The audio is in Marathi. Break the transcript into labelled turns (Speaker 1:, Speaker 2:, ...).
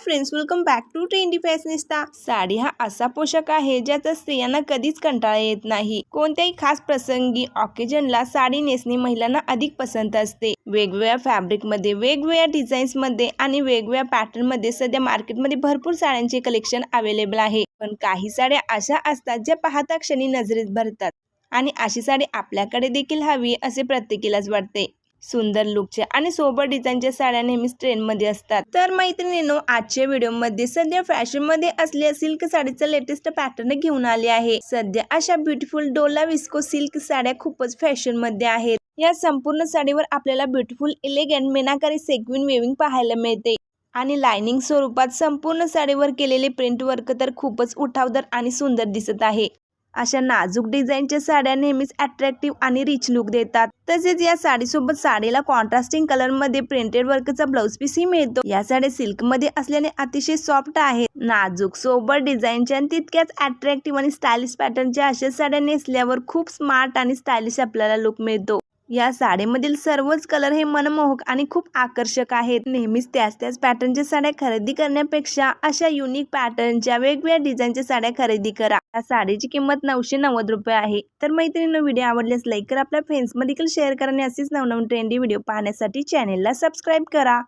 Speaker 1: Friends welcome back to trendy fashionista sari हा असा पोशाख आहे ज्याचा स्त्रियांना कधीच कंटाळा येत नाही. कोणत्याही खास प्रसंगी ऑकेजनला साडी नेसणे महिलांना अधिक पसंत असते. वेगवेगळ्या फॅब्रिकमध्ये वेगवेगळ्या डिझाईन्समध्ये आणि वेगवेगळ्या पॅटर्नमध्ये सध्या मार्केटमध्ये भरपूर साड्यांचे कलेक्शन अवेलेबल आहे. पण काही साड्या अशा असतात ज्या पाहता क्षणी नजरेत भरतात. आणि अशी साडी आपल्याकडे देखील हवी असे प्रत्येकीलाच वाटते. सुंदर लुकचे आणि सोबत डिझाईनच्या साड्या नेहमीच ट्रेंडमध्ये असतात. तर मैत्रिणीनो आजच्या व्हिडिओमध्ये सध्या फॅशनमध्ये असलेल्या सिल्क साडीचं लेटेस्ट पॅटर्न घेऊन आले आहे. सध्या अशा ब्युटिफुल डोला विस्को सिल्क साड्या खूपच फॅशनमध्ये आहेत. या संपूर्ण साडीवर आपल्याला beautiful elegant meenakari sequin weaving पाहायला मिळते. आणि लायनिंग स्वरूपात संपूर्ण साडीवर केलेले प्रिंट वर्क तर खूपच उठावदार आणि सुंदर दिसत आहे. अशा नाजूक डिझाईनच्या साड्या नेहमीच अट्रॅक्टिव्ह आणि रिच लुक देतात. तसेच या साडीसोबत साडीला कॉन्ट्रास्टिंग कलरमध्ये प्रिंटेड वर्कचा ब्लाऊज पीसही मिळतो. या साड्या सिल्कमध्ये असल्याने अतिशय सॉफ्ट आहेत. नाजूक सोबर डिझाईनच्या आणि तितक्याच अट्रॅक्टिव्ह आणि स्टायलिश पॅटर्नच्या अशा साड्या नेसल्यावर खूप स्मार्ट आणि स्टायलिश आपल्याला लुक मिळतो. या साडीमधील सर्वच कलर हे मनमोहक आणि खूप आकर्षक आहेत. नेहमीच त्याच त्याच पॅटर्नच्या साड्या खरेदी करण्यापेक्षा अशा युनिक पॅटर्नच्या वेगवेगळ्या डिझाईनच्या साड्या खरेदी करा. या साडीची किंमत नऊशे नव्वद रुपये आहे. तर मैत्रिणींनो व्हिडिओ आवडल्यास लाईक करा. आपल्या फ्रेंड्समध्ये देखील शेअर करा आणि असेच नवनवीन ट्रेंडी व्हिडिओ पाहण्यासाठी चॅनेलला सबस्क्राईब करा.